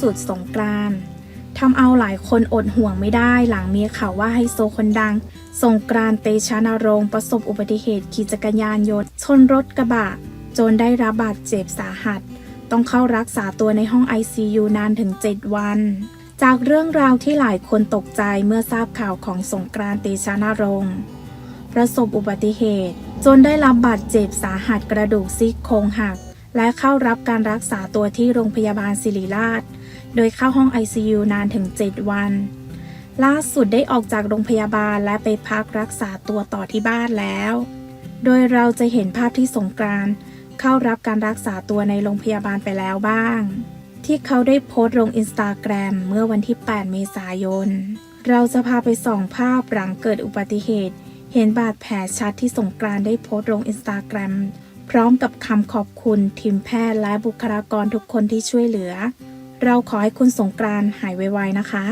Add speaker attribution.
Speaker 1: สุดสงกรานต์ทำเอาหลายคนอดห่วงไม่ได้หลังมีข่าวว่าไฮโซคนดัง สงกรานต์เตชะนรงค์ประสบอุบัติเหตุขี่จักรยานยนต์ชนรถกระบะ จนได้รับบาดเจ็บสาหัส ต้องเข้ารักษาตัวในห้อง ICU นานถึง 7 วัน จากเรื่องราวที่หลายคนตกใจเมื่อทราบข่าวของสงกรานต์เตชะนรงค์ประสบอุบัติเหตุ จนได้รับบาดเจ็บสาหัสกระดูกซี่โครงหัก และเข้ารับการรักษาตัวที่โรงพยาบาลศิริราช โดยเข้าห้อง ICU นานถึง 7 วัน ล่าสุดได้ออกจากโรงพยาบาลและไปพักรักษาตัวต่อที่บ้านแล้ว โดยเราจะเห็นภาพที่สงกรานต์เข้ารับการรักษาตัวในโรงพยาบาลไปแล้วบ้าง ที่เขาได้โพสต์ลงอินสตาแกรมเมื่อวันที่ 8 เมษายน เราจะพาไปส่องภาพหลังเกิดอุบัติเหตุ เห็นบาดแผลชัดที่สงกรานต์ได้โพสต์ลงอินสตาแกรมพร้อมกับคำขอบคุณทีมแพทย์และบุคลากรทุกคนที่ช่วยเหลือ เราขอให้คุณสงกรานต์หายไวๆนะคะ